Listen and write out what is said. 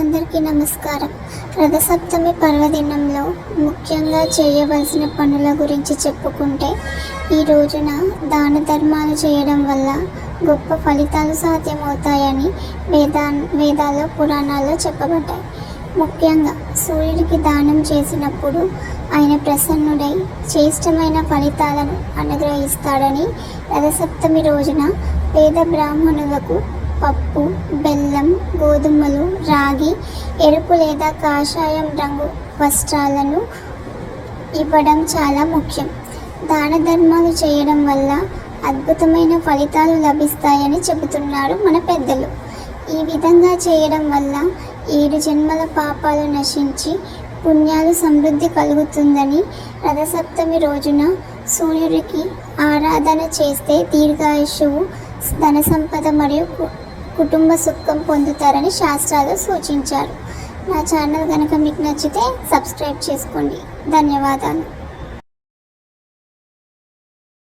అందరికీ నమస్కారం. రథసప్తమి పర్వదినంలో ముఖ్యంగా చేయవలసిన పనుల గురించి చెప్పుకుంటే ఈ రోజున దాన ధర్మాలు చేయడం వల్ల గొప్ప ఫలితాలు సాధ్యమవుతాయని వేదా వేదాల్లో పురాణాల్లో చెప్పబడ్డాయి. ముఖ్యంగా సూర్యుడికి దానం చేసినప్పుడు ఆయన ప్రసన్నుడై శ్రేష్టమైన ఫలితాలను అనుగ్రహిస్తాడని రథసప్తమి రోజున పేద బ్రాహ్మణులకు పప్పు బెల్లం గోధుమలు రాగి ఎరుపు లేదా కాషాయం రంగు వస్త్రాలను ఇవ్వడం చాలా ముఖ్యం. దాన ధర్మాలు చేయడం వల్ల అద్భుతమైన ఫలితాలు లభిస్తాయని చెబుతున్నారు మన పెద్దలు. ఈ విధంగా చేయడం వల్ల ఏడు జన్మల పాపాలు నశించి పుణ్యాలు సమృద్ధి కలుగుతుందని రథసప్తమి రోజున సూర్యుడికి ఆరాధన చేస్తే దీర్ఘాయుషువు ధన సంపద మరియు కుటుంబ సుఖం పొందుతారని శాస్త్రాలు సూచించారు. నా ఛానల్ కనుక మీకు నచ్చితే సబ్స్క్రైబ్ చేసుకోండి. ధన్యవాదాలు.